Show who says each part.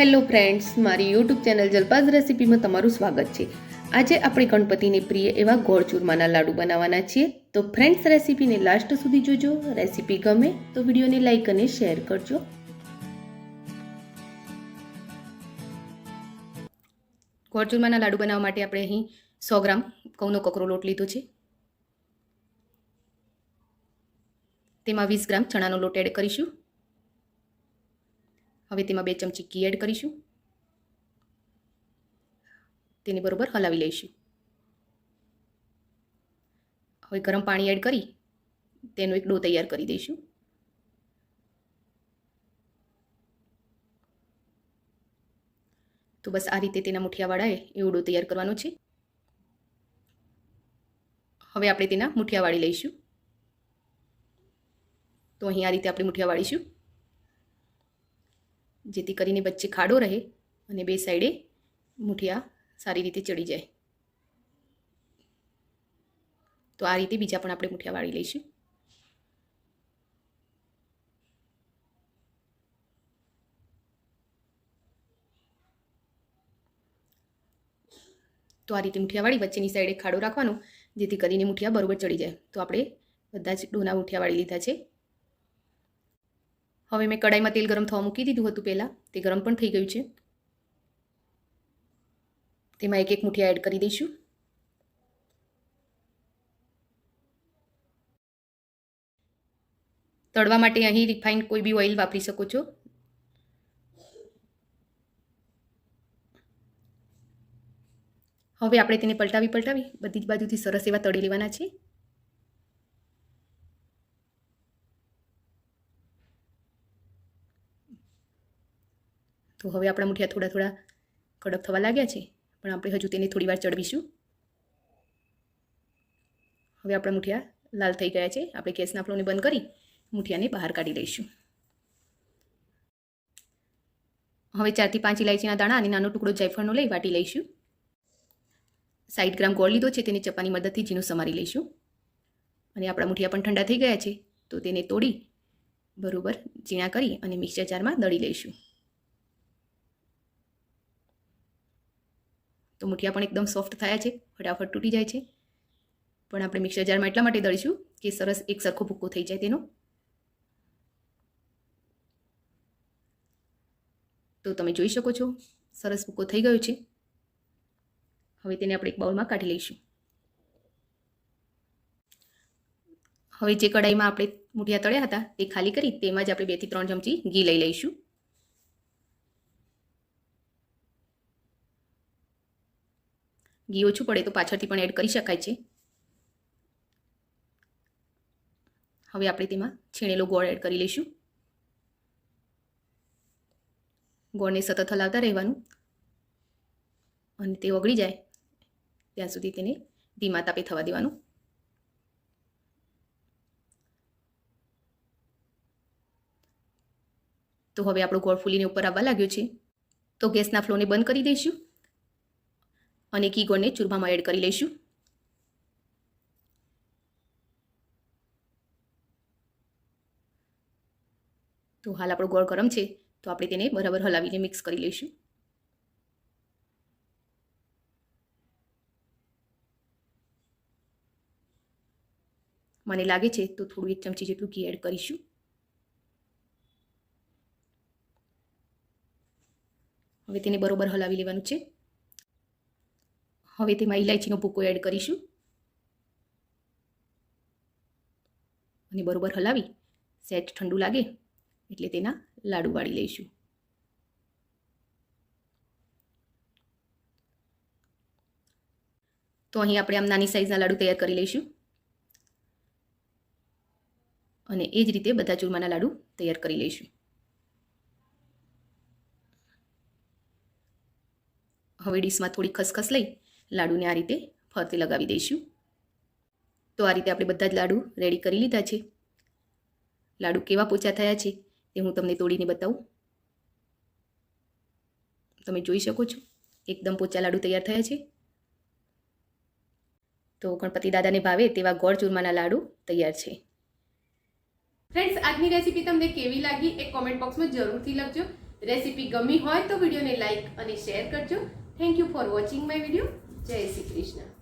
Speaker 1: Hello friends મારી YouTube channel જલપાઝ રેસિપીમાં તમારું સ્વાગત છે. આજે આપણે ગણપતિને પ્રિય એવા ગોળ ચૂરમાના લાડુ બનાવવાના છીએ. તો ફ્રેન્ડ્સ રેસીપીને લાસ્ટ સુધી જોજો. રેસીપી ગમે તો વિડીયોને લાઈક અને શેર કરજો. ગોળ ચૂરમાના લાડુ બનાવવા માટે આપણે અહીં સો ગ્રામ ઘઉંનો કકરો લોટ લીધો છે. તેમાં વીસ ગ્રામ ચણાનો લોટ એડ કરીશું. હવે તેમાં બે ચમચી ઘી એડ કરીશું. તેને બરોબર હલાવી લઈશું. હવે ગરમ પાણી એડ કરી તેનો એક ડો તૈયાર કરી દઈશું. તો બસ આ રીતે તેના મુઠિયાવાળાએ એવો ડો તૈયાર કરવાનો છે. હવે આપણે તેના મુઠિયા વાળી લઈશું. તો અહીં આ રીતે આપણે મુઠિયા વાળીશું જેથી કરીને વચ્ચે ખાડો રહે અને બે સાઈડે મુઠિયા સારી રીતે ચડી જાય. તો આ રીતે બીજા પણ આપણે મુઠિયા વાળી લઈશું. તો આ રીતે મુઠિયા વાળી વચ્ચેની સાઈડે ખાડો રાખવાનો, જેથી કરીને મુઠિયા બરોબર ચડી જાય. તો આપણે બધા જ ડોના મુઠિયા વાળી લીધા છે. હવે મેં કડાઈમાં તેલ ગરમ થવા મૂકી દીધું હતું પહેલાં. તે ગરમ પણ થઈ ગયું છે. તેમાં એક એક મુઠ્ઠી એડ કરી દઈશું. તળવા માટે અહીં રિફાઇન કોઈ બી ઓઇલ વાપરી શકો છો. હવે આપણે તેને પલટાવી પલટાવી બધી જ બાજુથી સરસ એવા તળી લેવાના છે. તો હવે આપણા મુઠિયા થોડા થોડા કડક થવા લાગ્યા છે, પણ આપણે હજુ તેને થોડી વાર ચડવીશું. હવે આપણા મુઠિયા લાલ થઈ ગયા છે, આપણે ગેસના ફ્લોને બંધ કરી મુઠિયાને બહાર કાઢી લઈશું. હવે ચારથી પાંચ ઇલાયચીના દાણા અને નાનો ટુકડો જાયફળનો લઈ વાટી લઈશું. સાઈઠ ગ્રામ ગોળ લીધો છે, તેને ચપ્પાની મદદથી ઝીણું સમારી લઈશું. અને આપણા મુઠિયા પણ ઠંડા થઈ ગયા છે, તો તેને તોડી બરોબર ઝીણા કરી અને મિક્સર જારમાં દળી લઈશું. તો મુઠિયા પણ એકદમ સોફ્ટ થયા છે, ફટાફટ તૂટી જાય છે. પણ આપણે મિક્સર જારમાં એટલા માટે દળીશું કે સરસ એક સરખો ભૂક્કો થઈ જાય તેનો. તો તમે જોઈ શકો છો, સરસ ભૂક્કો થઈ ગયો છે. હવે તેને આપણે એક બાઉલમાં કાઢી લઈશું. હવે જે કડાઈમાં આપણે મુઠિયા તળ્યા હતા તે ખાલી કરી, તેમાં જ આપણે બેથી ત્રણ ચમચી ઘી લઈ લઈશું. ઘી ઓછું પડે તો પાછળથી પણ એડ કરી શકાય છે. હવે આપણે તેમાં છીણેલો ગોળ એડ કરી લઈશું. ગોળને સતત હલાવતા રહેવાનું. અને તે ઓગળી જાય. ત્યાં સુધી તેને ધીમા તાપે થવા દેવાનું. તો હવે આપણો ગોળ ફૂલીને ઉપર આવવા લાગ્યો છે. તો ગેસના ફ્લોને બંધ કરી દઈશું. અને કી ગોળને ચૂરમામાં એડ કરી લઈશું. તો હાલ આપણો ગોળ ગરમ છે, તો આપણે તેને બરાબર હલાવીને મિક્સ કરી લઈશું. મને લાગે છે તો થોડું એક ચમચી જેટલું ઘી એડ કરીશું. હવે તેને બરોબર હલાવી લેવાનું છે. હવે તેમાં ઇલાયચીનો ભૂકો એડ કરીશું. અને બરોબર હલાવી, સેટ ઠંડુ લાગે, એટલે તેના લાડુ વાળી લઈશું. તો અહીં આપણે આમ નાની સાઈઝના લાડુ તૈયાર કરી લઈશું. અને એ જ રીતે બધા ચૂરમાના લાડુ તૈયાર કરી લઈશું. હવે ડીશમાં થોડી ખસખસ લઈ લાડુને આ રીતે ફરતે લગાવી દઈશું. તો આ રીતે આપણે બધા જ લાડુ રેડી કરી લીધા છે. લાડુ કેવા પોચા થયા છે તે હું તમને તોડીને બતાવું. તમે જોઈ શકો છો, એકદમ પોચા લાડુ તૈયાર થયા છે. તો ગણપતિ દાદાને ભાવે તેવા ગોળ ચૂરમાના લાડુ તૈયાર છે.
Speaker 2: ફ્રેન્ડ્સ આજની રેસીપી તમને કેવી લાગી એ કોમેન્ટ બોક્સમાં જરૂરથી લખજો. રેસીપી ગમી હોય તો વિડીયોને લાઇક અને શેર કરજો. Thank you for watching my video Jai Shri Krishna.